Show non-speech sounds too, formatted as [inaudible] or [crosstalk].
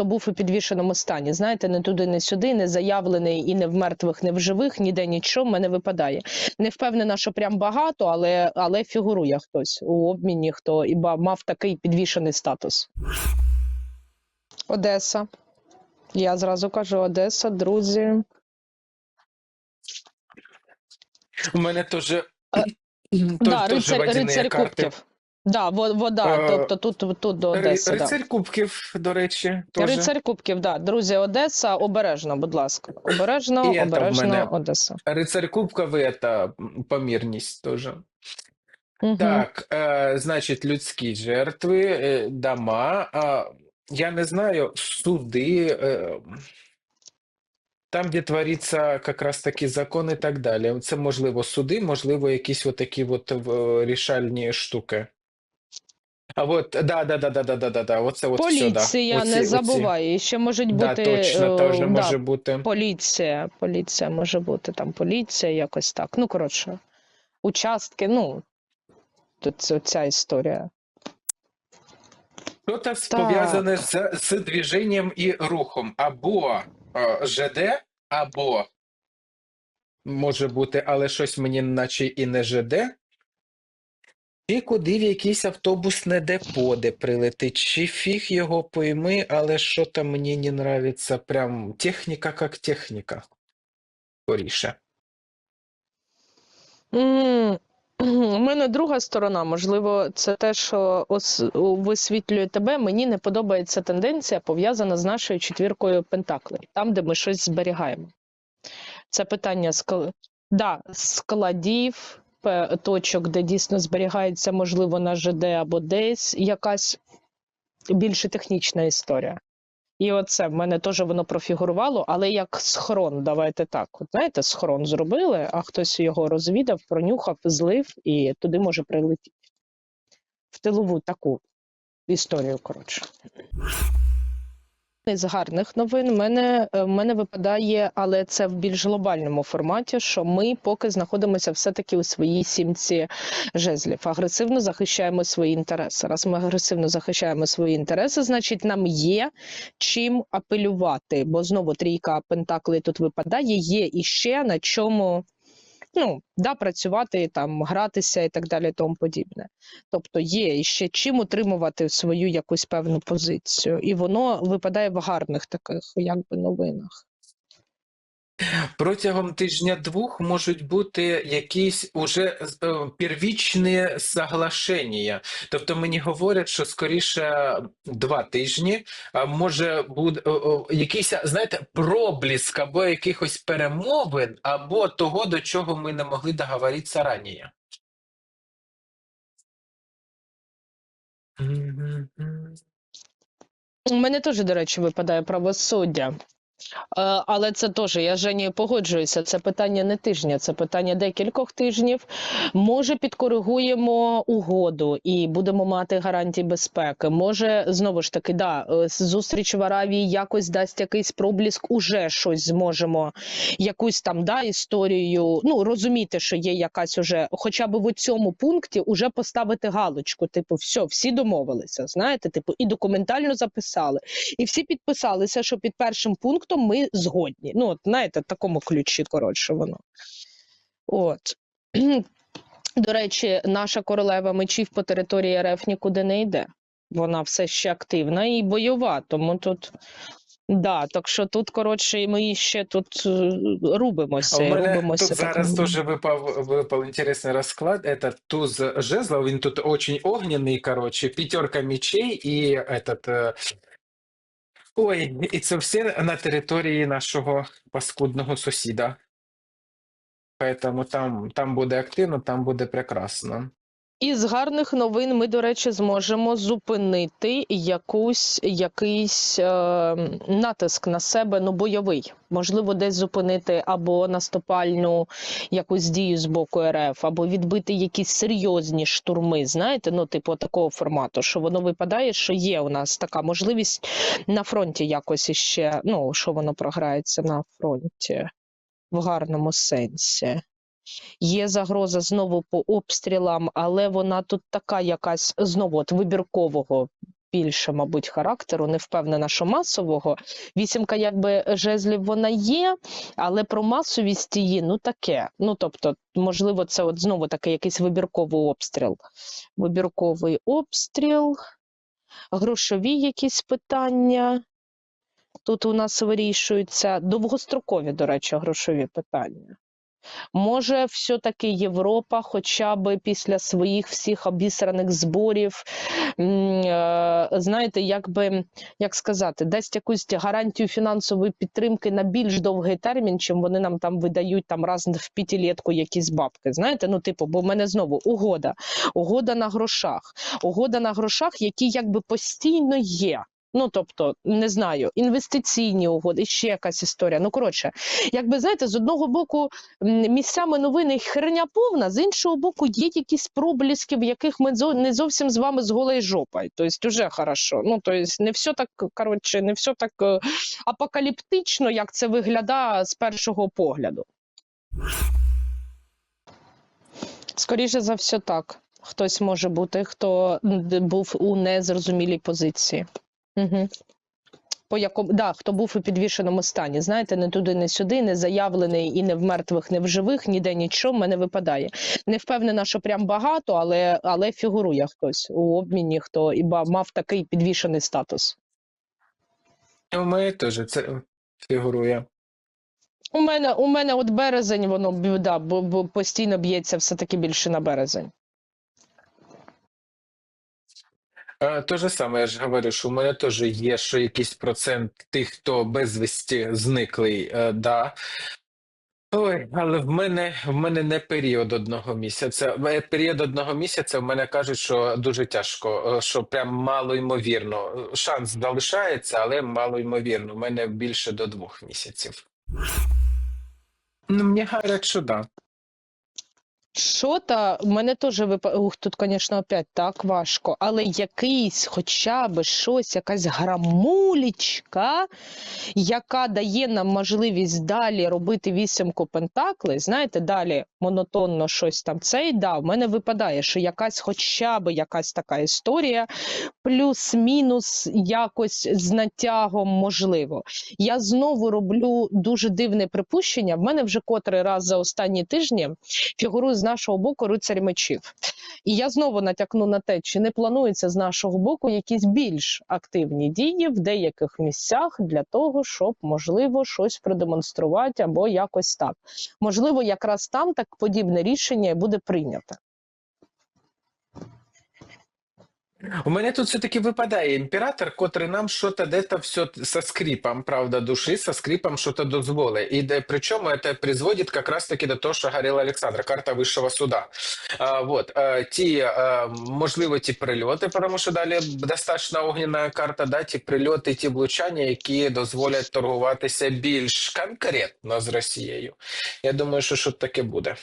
хто був у підвішеному стані. Знаєте, не туди, не сюди, не заявлений і не в мертвих, не в живих, ніде нічого в мене випадає. Не впевнена, що прям багато, але, але фігурує хтось у обміні, хто і мав такий підвішений статус. Одеса. Я зразу кажу Одеса, друзі. У мене теж Е, Тож- [clears throat] да, теж рицар, водяні рицар карти. кубків. Да, во- вода, Е, тобто тут, тут до Одеси. Да. Рицарь Кубків, до речі, теж. Рицарь Кубків, да. Друзі, Одеса, обережно, будь ласка. Обережно, І це в обережно, мене. Одеса. Рицарь Кубков это м, помірність теж. Угу. Так, е, значить, людські жертви, е, дома. А, я не знаю, суди, е, там, де твориться якраз таки закон і так далі. Це можливо суди, можливо, якісь отакі от в- рішальні штуки. А от да, да, да, да, да, да, да, да. Оце от поліція все, да. оці, не забуває. Ще можуть да, бути точно, э, теж да, може бути поліція. Поліція може бути там. Поліція якось так. Ну коротше, участки. Ну тут ця історія. Щось пов'язане з з движенням і рухом, або е, ЖД, або може бути, але щось мені, наче і не ЖД, і куди в якийсь автобусне депо, де прилетить, чи фіг його пойми, але що то мені не нравиться. Прям техніка як техніка. Скоріше. М, [clears throat] У мене друга сторона, можливо, це те, що ос- висвітлює тебе. Мені не подобається тенденція, пов'язана з нашою четвіркою Пентаклей, там, де ми щось зберігаємо. Це питання скл... да, складів, точок, де дійсно зберігається, можливо, на ЖД або десь якась більше технічна історія. І оце в мене теж воно профігурувало, але як схорон, давайте так. От знаєте, схорон зробили, а хтось його розвідав, пронюхав, злив і туди може прилетіти. В тилову таку історію, коротше. З гарних новин в мене, е, в мене випадає, але це в більш глобальному форматі, що ми поки знаходимося все-таки у своїй сімці жезлів. Агресивно захищаємо свої інтереси. Раз ми агресивно захищаємо свої інтереси, значить нам є чим апелювати, бо знову трійка пентаклей тут випадає, є іще на чому ну, да, працювати, там, гратися і так далі, і тому подібне. Тобто є ще чим утримувати свою якусь певну позицію, і воно випадає в гарних таких якби новинах. Протягом тижня-двох можуть бути якісь уже е, первічні соглашення. Тобто мені говорять, що скоріше два тижні може буде о, о, якийсь, знаєте, пробліск або якихось перемовин, або того, до чого ми не могли договоритися раніше. У мене теж, до речі, випадає правосуддя. Е, Але це теж, я з Женєю погоджуюся. Це питання не тижня, це питання декількох тижнів. Може, підкоригуємо угоду і будемо мати гарантії безпеки. Може, знову ж таки, да, е, зустріч в Аравії якось дасть якийсь пробліск, уже щось зможемо, якусь там да, історію. Ну розуміти, що є якась уже, хоча б в цьому пункті уже поставити галочку. Типу, все, всі домовилися. Знаєте, типу, і документально записали. І всі підписалися, що під першим пунктом ми згодні. Ну, от, знаєте, в такому ключі, коротше, воно. От. [clears throat] До речі, наша королева мечів по території РФ нікуди не йде. Вона все ще активна і бойова, тому тут. Да, так що тут, коротше, ми ще тут е, рубимося, у мене рубимося. тут зараз м. теж випав, випав інтересний розклад. Это туз жезлов, він тут очень огненний, короче, пятерка мечей і этот... Ой, і це все на території нашого паскудного сусіда. Поэтому там, там буде активно, там буде прекрасно. Із гарних новин ми, до речі, зможемо зупинити якусь, якийсь е, натиск на себе, ну бойовий. Можливо, десь зупинити або наступальну якусь дію з боку РФ, або відбити якісь серйозні штурми. Знаєте, ну типу такого формату, що воно випадає, що є у нас така можливість на фронті якось іще, ну що воно програється на фронті в гарному сенсі. Є загроза знову по обстрілам, але вона тут така якась знову от вибіркового більше, мабуть, характеру. Не впевнена, що масового. Вісімка, якби жезлів вона є, але про масовість її ну таке. Ну тобто, можливо, це от знову таки якийсь вибірковий обстріл. Вибірковий обстріл, грошові якісь питання. Тут у нас вирішуються довгострокові, до речі, грошові питання. Може, все-таки Європа, хоча б після своїх всіх обісраних зборів, е, знаєте, як би, як сказати, дасть якусь гарантію фінансової підтримки на більш довгий термін, чим вони нам там видають там раз в п'ятилітку якісь бабки. Знаєте, ну типу, бо в мене знову угода, угода на грошах, угода на грошах, які якби постійно є. Ну, тобто, не знаю, інвестиційні угоди, ще якась історія. Ну, коротше, якби знаєте, з одного боку місцями новини херня повна, з іншого боку, є якісь пробліски, в яких ми не зовсім з вами з голою жопою. Тобто, вже хорошо. Ну, тобто, не все так, коротше, не все так е, апокаліптично, як це виглядає з першого погляду. Скоріше за все, так. Хтось може бути, хто був у незрозумілій позиції. Угу. По якому да, хто був у підвішеному стані, знаєте, не туди, не сюди, не заявлений і не в мертвих, не в живих, ніде нічого мене випадає. Не впевнена, що прям багато, але, але фігурує хтось у обміні, хто і мав такий підвішений статус. У мене теж це фігурує. У мене, у мене от березень, воно да, бо, бо постійно б'ється все-таки більше на березень. Е, Те же саме, я ж говорю, що у мене теж є, що якийсь процент тих, хто безвісті зниклий, е, да. Ой, але в мене в мене не період одного місяця. Е, Період одного місяця в мене кажуть, що дуже тяжко, що прям мало ймовірно. Шанс залишається, але мало ймовірно. У мене більше до двох місяців. Ну, мені що да. Що та в мене теж випа... Ух, тут, звісно, опять так важко, але якийсь, хоча б щось, якась грамулічка, яка дає нам можливість далі робити вісімку пентаклей, знаєте, далі монотонно щось там цей, да, в мене випадає, що якась хоча б якась така історія, плюс-мінус якось з натягом можливо. Я знову роблю дуже дивне припущення. В мене вже котрий раз за останні тижні фігурує з нашого боку рицарь мечів. І я знову натякну на те, чи не планується з нашого боку якісь більш активні дії в деяких місцях для того, щоб можливо щось продемонструвати або якось так. Можливо, якраз там так подібне рішення буде прийнято. У мене тут все-таки випадає імператор, котрий нам що-то де-то все со скрипом, правда, души, со скрипом что-то дозволит. И да, причем это приводит как раз-таки до того, що говорила Олександра, карта Вищого суда. А, вот, а, ті, а, можливо, ті прильоти, тому що далі достатньо огняна карта, да, ті прильоти, ті влучання, які дозволять торгуватися більш конкретно з Росією. Я думаю, що що таке буде.